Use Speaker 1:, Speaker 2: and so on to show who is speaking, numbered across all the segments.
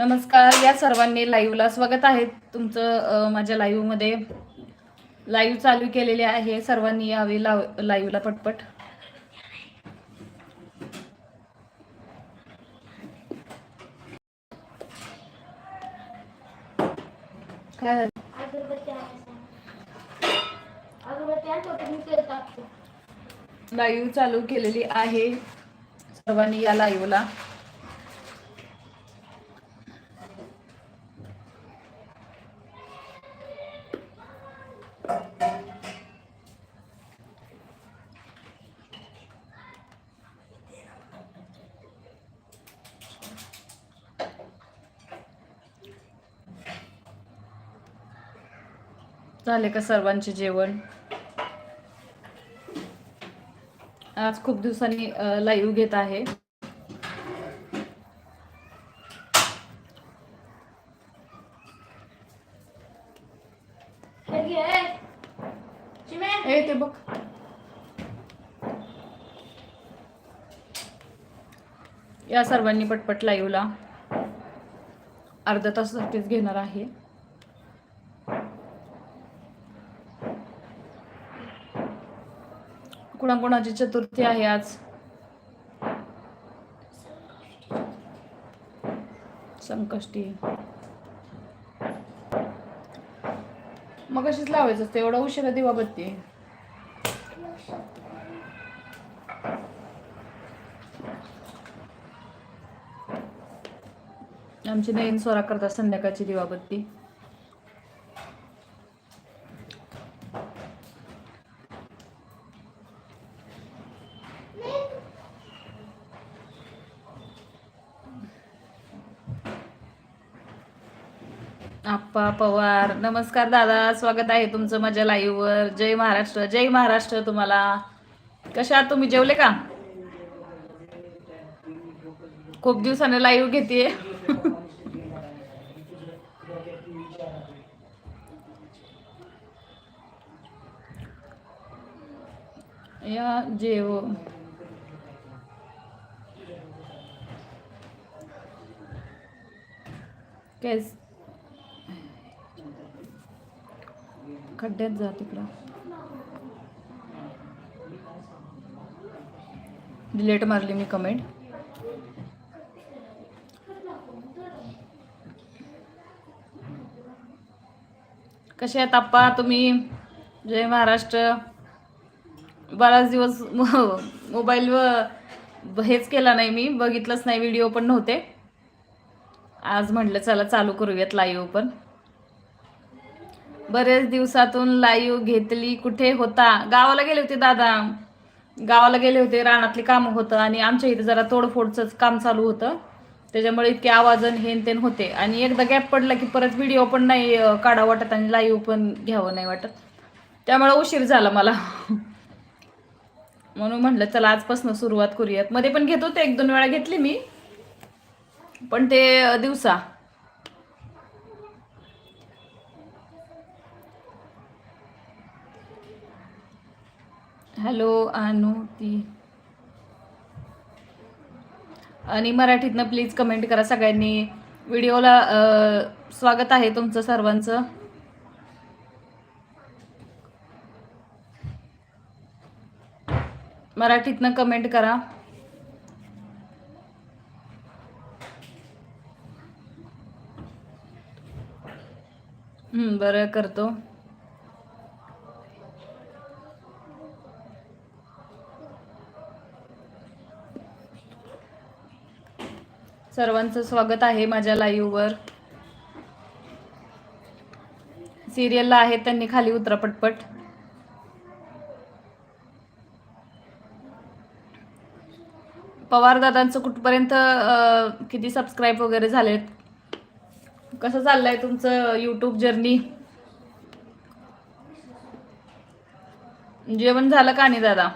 Speaker 1: नमस्कार या सर्वांनी लाईव्हला स्वागत आहे. तुमचं माझ्या लाईव्हमध्ये लाईव्ह चालू केलेले आहे. सर्वांनी यावे लाव लाईव्हला पटपट. काय. लाईव्ह चालू केलेली आहे. सर्वांनी या लाईव्हला झाले का सर्वांचे जेवण? आज खूप दिवसांनी लाईव्ह घेत आहे. ते बघ. या सर्वांनी पटपट लाईव्हला अर्धा तासासाठीच घेणार आहे. कुणाकुणाची चतुर्थी आहे आज? संकष्टी. मग अशीच लावायचं असतं एवढा उशिरा दिवा बत्ती आमची नयन स्वरा करतात संध्याकाळची दिवाबत्ती. आप्पा पवार नमस्कार दादा स्वागत आहे तुमचं माझ्या लाईव्हवर जय महाराष्ट्र जय महाराष्ट्र तुम्हाला. कशा आहात तुम्ही? जेवले का? खूप दिवसाने लाईव्ह घेते या जेव. केस खड्ड्यात जा तिकडं. डिलेट मारली मी कमेंट कसे आहेत आप्पा? तुम्ही? जय महाराष्ट्र. बराच दिवस मोबाईलवर हेच केला नाही मी. बघितलंच नाही व्हिडिओ पण नव्हते. आज म्हटलं चला चालू करूयात लाईव्ह पण. बरेच दिवसातून लाईव्ह घेतली कुठे होता? गावाला गेले होते दादा. गावाला गेले होते रानातली कामं होतं आणि आमच्या इथे जरा तोडफोडचंच काम चालू होतं. त्याच्यामुळे इतके आवाजन हेन तेन होते. आणि एकदा गॅप पडला की परत व्हिडिओ पण नाही काढा वाटत आणि लाईव्ह पण घ्यावं नाही वाटत. त्यामुळे उशीर झाला मला. म्हणून म्हटलं चला आजपासून सुरुवात करूयात. मध्ये पण घेत होते एक दोन वेळा घेतली मी. पण ते दिवसा हॅलो अनुती आणि मराठीतनं प्लीज कमेंट करा सगळ्यांनी. व्हिडिओला स्वागत आहे तुमचं सर्वांचं. मराठीतनं कमेंट करा. बरं करतो. सर्वांचं स्वागत आहे माझ्या लाईव्हवर सिरियलला आहेत त्यांनी खाली उतरा पटपट. पवार दादांचं कुठपर्यंत किती सबस्क्राईब वगैरे झालेत? कसं चाललंय तुमचं यूट्यूब जर्नी जेवण झालं का नाही दादा?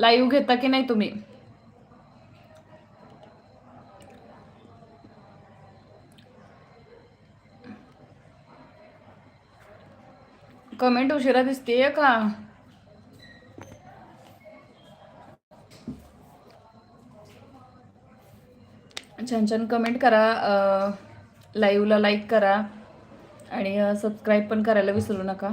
Speaker 1: लाईव्ह घेता की नाही तुम्ही? कमेंट उशिरा दिसतेय का? छान छान कमेंट करा लाईव्हला लाईक करा आणि सबस्क्राईब पण करायला विसरू नका.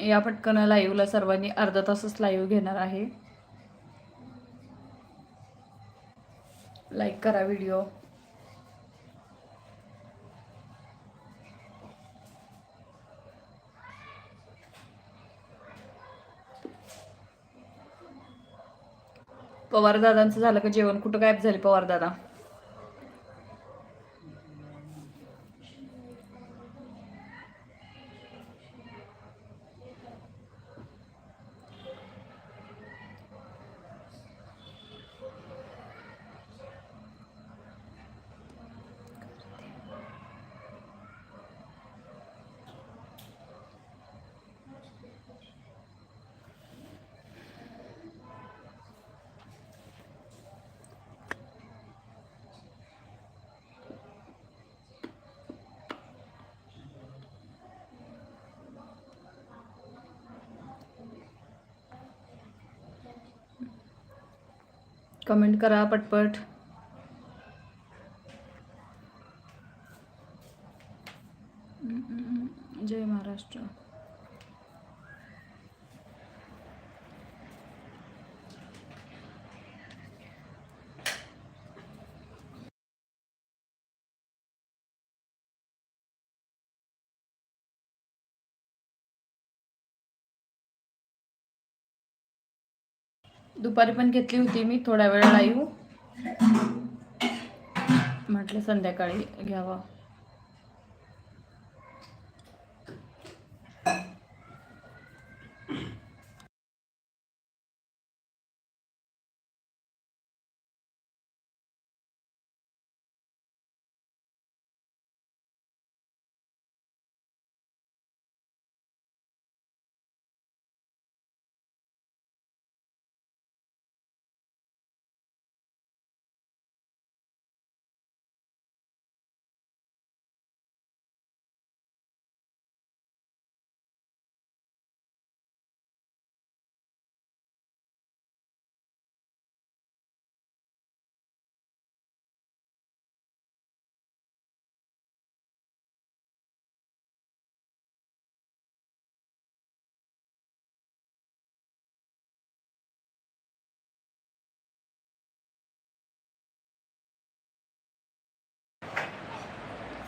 Speaker 1: या पटकन लाईव्हला सर्वांनी अर्धा तासच लाईव्ह घेणार आहे. लाईक करा व्हिडिओ पवार दादांचं झालं का जेवण? कुठं गायब झाले पवारदादा? कमेंट करा पटपट. जय महाराष्ट्र. दुपारी पण घेतली होती मी थोडा वेळ लाईव्ह म्हटलं संध्याकाळी घ्यावा.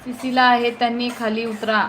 Speaker 1: सिसीला आहे त्यांनी खाली उतरा.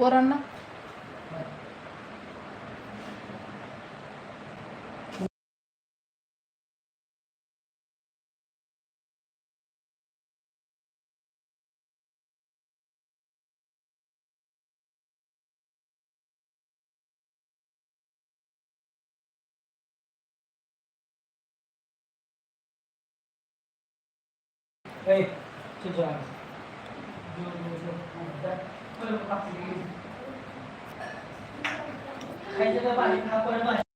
Speaker 1: పోరన్నా
Speaker 2: Hey, 就这样子。Kaya sa balik, hapon naman.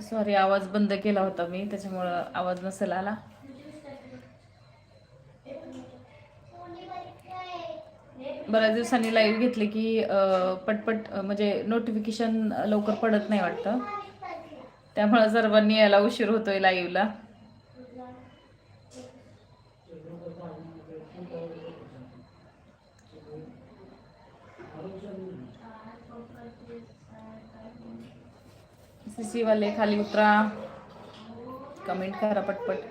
Speaker 1: Sorry आवाज बंद केला होता मी त्याच्यामुळं आवाज नसेल आला. बऱ्याच दिवसांनी लाईव्ह घेतली की पटपट म्हणजे नोटिफिकेशन लवकर पडत नाही वाटतं. त्यामुळं सर्वांनी यायला उशीर होतोय लाईव्हला सीसी वाले खाली उतरा. कमेंट करा पटपट.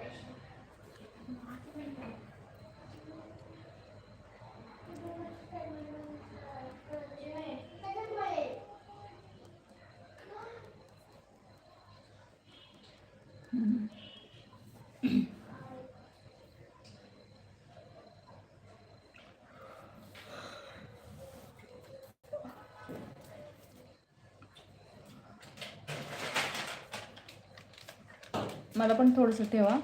Speaker 1: मला पण थोडंसं ठेवा.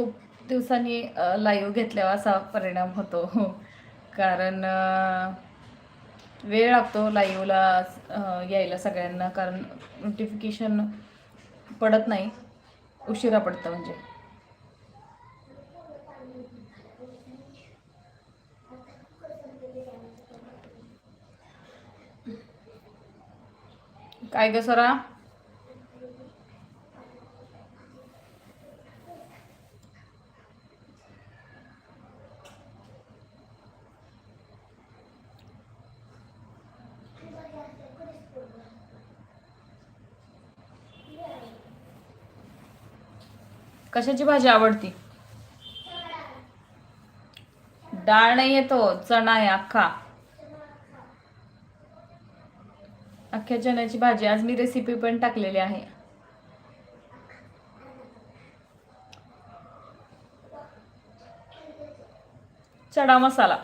Speaker 1: खूप दिवसांनी लाईव्ह घेतल्यावर असा परिणाम होतो. कारण वेळ लागतो लाईव्हला यायला सगळ्यांना. कारण नोटिफिकेशन पडत नाही. उशिरा पडतं म्हणजे. काय ग सरा कशाची भाजी आवडती? डाळ नाही येतो चणा आहे अख्खा. अख्ख्या चण्याची भाजी आज मी रेसिपी पण टाकलेली आहे. चणा मसाला.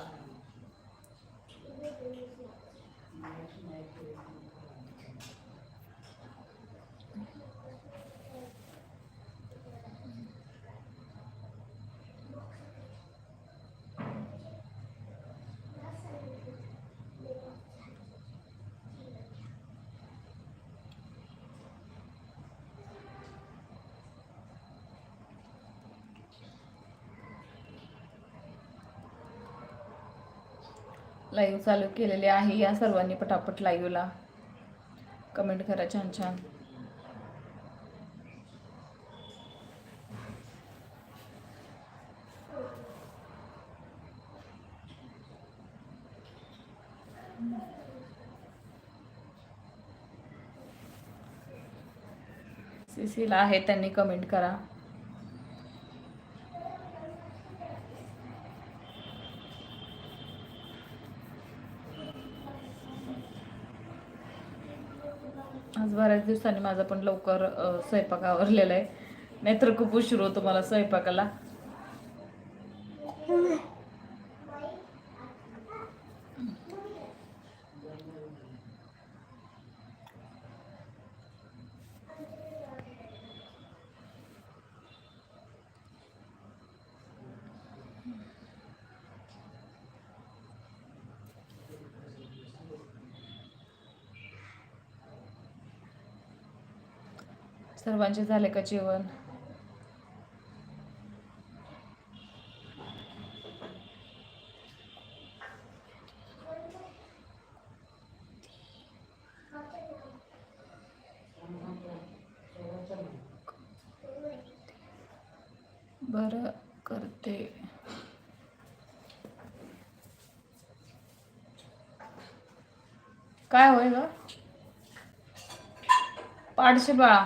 Speaker 1: लाईव्ह चालू केलेले आहे. या सर्वांनी पटापट लाईव्हला कमेंट करा छान छान. सीसीला आहे त्यांनी कमेंट करा. आठ दिवसांनी माझा पण लवकर स्वयंपाक आवरलेला आहे. नाहीतर खूप उशीर होतो मला स्वयंपाकाला. हो सर्वांचे झाले का जेवण? बरं करते. काय होय ग? पाडशे बाळा.